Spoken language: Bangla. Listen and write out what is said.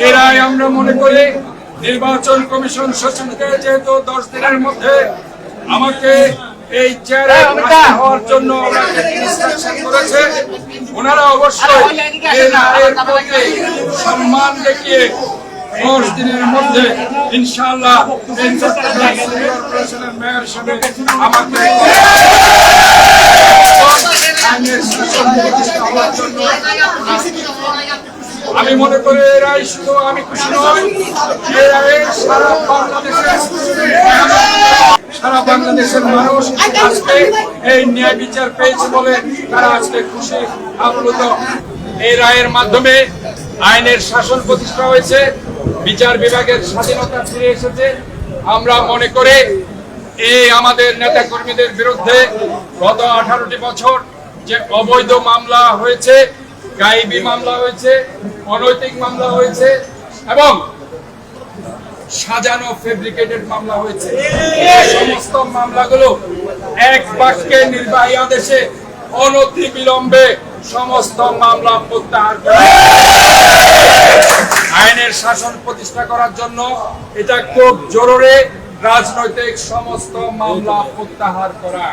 এরাই আমরা মনে করি নির্বাচন কমিশন সচিবকে যেহেতু দশ দিনের মধ্যে আমাকে এই চেয়ারে হওয়ার জন্য ওনাকে ইনস্ট্রাকশন করেছে ওনারা অবশ্যই রায়ের প্রতি সম্মান দেখিয়ে দশ দিনের মধ্যে ইনশাআল্লাহ মেয়র হিসেবে আমাকে আইনের শাসন প্রতিষ্ঠা হওয়ার জন্য আমি মনে করি এই রায় শুধু আমি খুশি নই এই রায়ে সারা বাংলাদেশের সারা বাংলাদেশের মানুষ আজকে এই ন্যায় বিচার পেয়েছে বলে তারা আজকে খুশি আপ্লুত। এই রায়ের মাধ্যমে আইনের শাসন প্রতিষ্ঠা হয়েছে, বিচার বিভাগের স্বাধীনতা ফিরে এসেছে। আমরা মনে করি এই আমাদের নেতা কর্মীদের বিরুদ্ধে গত আঠারোটি বছর যে অবৈধ মামলা হয়েছে গাইবি মামলা হয়েছে, অনৈতিক মামলা হয়েছে এবং সাজানো ফেব্রিকেটেড মামলা হয়েছে। সমস্ত মামলাগুলো এক বাক্যে নির্বাহী আদেশে অনতি বিলম্বে সমস্ত মামলা প্রত্যাহার করা। আইনের শাসন প্রতিষ্ঠা করার জন্য এটা খুব জরুরি, রাজনৈতিক সমস্ত মামলা প্রত্যাহার করা।